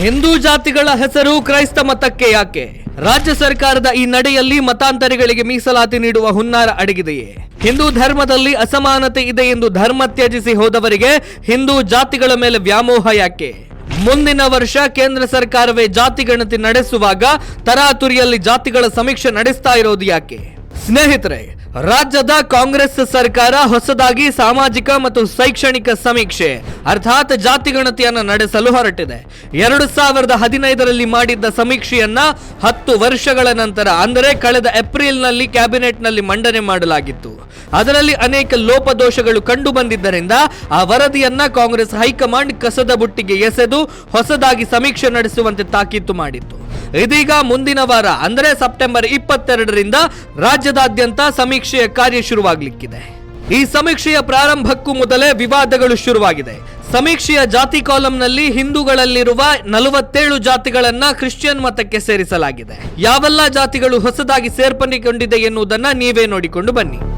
ಹಿಂದೂ ಜಾತಿಗಳ ಹೆಸರು ಕ್ರೈಸ್ತ ಮತಕ್ಕೆ ಯಾಕೆ? ರಾಜ್ಯ ಸರ್ಕಾರದ ಈ ನಡೆಯಲ್ಲಿ ಮತಾಂತರಿಗಳಿಗೆ ಮೀಸಲಾತಿ ನೀಡುವ ಹುನ್ನಾರ ಅಡಗಿದೆಯೇ? ಹಿಂದೂ ಧರ್ಮದಲ್ಲಿ ಅಸಮಾನತೆ ಇದೆ ಎಂದು ಧರ್ಮ ತ್ಯಜಿಸಿ ಹೋದವರಿಗೆ ಹಿಂದೂ ಜಾತಿಗಳ ಮೇಲೆ ವ್ಯಾಮೋಹ ಯಾಕೆ? ಮುಂದಿನ ವರ್ಷ ಕೇಂದ್ರ ಸರ್ಕಾರವೇ ಜಾತಿ ಗಣತಿ ನಡೆಸುವಾಗ ತರಾತುರಿಯಲ್ಲಿ ಜಾತಿಗಳ ಸಮೀಕ್ಷೆ ನಡೆಸ್ತಾ ಇರೋದು ಯಾಕೆ? ಸ್ನೇಹಿತರೆ ರಾಜ್ಯದ ಕಾಂಗ್ರೆಸ್ ಸರ್ಕಾರ ಹೊಸದಾಗಿ ಸಾಮಾಜಿಕ ಮತ್ತು ಶೈಕ್ಷಣಿಕ ಸಮೀಕ್ಷೆ, ಅರ್ಥಾತ್ ಜಾತಿ ಗಣತಿಯನ್ನ ನಡೆಸಲು ಹೊರಟಿದೆ. ಎರಡು ಸಾವಿರದ ಹದಿನೈದರಲ್ಲಿ ಮಾಡಿದ್ದ ಸಮೀಕ್ಷೆಯನ್ನ ಹತ್ತು ವರ್ಷಗಳ ನಂತರ, ಅಂದರೆ ಕಳೆದ ಏಪ್ರಿಲ್ನಲ್ಲಿ ಕ್ಯಾಬಿನೆಟ್ನಲ್ಲಿ ಮಂಡನೆ ಮಾಡಲಾಗಿತ್ತು. ಅದರಲ್ಲಿ ಅನೇಕ ಲೋಪದೋಷಗಳು ಕಂಡು ಬಂದಿದ್ದರಿಂದ ಆ ವರದಿಯನ್ನ ಕಾಂಗ್ರೆಸ್ ಹೈಕಮಾಂಡ್ ಕಸದ ಬುಟ್ಟಿಗೆ ಎಸೆದು ಹೊಸದಾಗಿ ಸಮೀಕ್ಷೆ ನಡೆಸುವಂತೆ ತಾಕೀತು ಮಾಡಿತ್ತು. ಇದೀಗ ಮುಂದಿನ ವಾರ, ಅಂದರೆ ಸೆಪ್ಟೆಂಬರ್ ಇಪ್ಪತ್ತೆರಡರಿಂದ ರಾಜ್ಯದಾದ್ಯಂತ ಸಮೀಕ್ಷೆಯ ಕಾರ್ಯ ಶುರುವಾಗಲಿಕ್ಕಿದೆ. ಈ ಸಮೀಕ್ಷೆಯ ಪ್ರಾರಂಭಕ್ಕೂ ಮೊದಲೇ ವಿವಾದಗಳು ಶುರುವಾಗಿದೆ. ಸಮೀಕ್ಷೆಯ ಜಾತಿ ಕಾಲಂನಲ್ಲಿ ಹಿಂದೂಗಳಲ್ಲಿರುವ ನಲವತ್ತೇಳು ಜಾತಿಗಳನ್ನ ಕ್ರಿಶ್ಚಿಯನ್ ಮತಕ್ಕೆ ಸೇರಿಸಲಾಗಿದೆ. ಯಾವೆಲ್ಲ ಜಾತಿಗಳು ಹೊಸದಾಗಿ ಸೇರ್ಪಡೆಗೊಂಡಿದೆ ಎನ್ನುವುದನ್ನ ನೀವೇ ನೋಡಿಕೊಂಡು ಬನ್ನಿ.